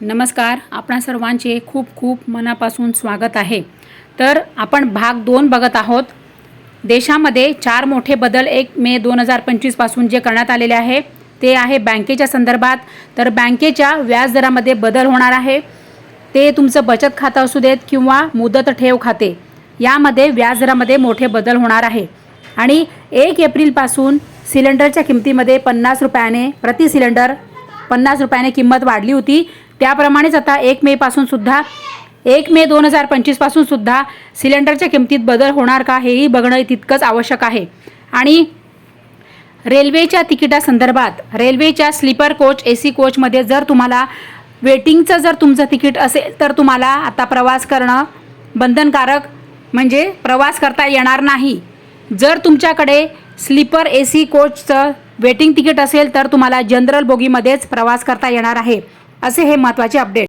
नमस्कार आपणा सर्वांचे खूप खूप मनापासून स्वागत आहे. तर आपण भाग दोन बघत आहोत. देशामध्ये चार मोठे बदल एक मे दोन हजार पंचवीसपासून जे करण्यात आलेले आहे ते आहे बँकेच्या संदर्भात. तर बँकेच्या व्याजदरामध्ये बदल होणार आहे. ते तुमचं बचत खातं असू देत किंवा मुदत ठेव खाते यामध्ये व्याजदरामध्ये मोठे बदल होणार आहे. आणि एक एप्रिलपासून सिलेंडरच्या किमतीमध्ये पन्नास रुपयाने प्रति सिलेंडर पन्नास रुपयाने किंमत वाढली होती. त्याप्रमाणेच आता एक मेपासून सुद्धा एक मे दोन हजार पंचवीसपासून सुद्धा सिलेंडरच्या किमतीत बदल होणार का हेही बघणं तितकंच आवश्यक आहे. आणि रेल्वेच्या तिकिटासंदर्भात रेल्वेच्या स्लीपर कोच ए सी कोचमध्ये जर तुम्हाला वेटिंगचं जर तुमचं तिकीट असेल तर तुम्हाला आता प्रवास करणं बंधनकारक म्हणजे प्रवास करता येणार नाही. जर तुमच्याकडे स्लीपर ए सी कोचचं वेटिंग तिकीट असेल तर तुम्हाला जनरल बोगीमध्येच प्रवास करता येणार आहे. असे हे महत्त्वाचे अपडेट.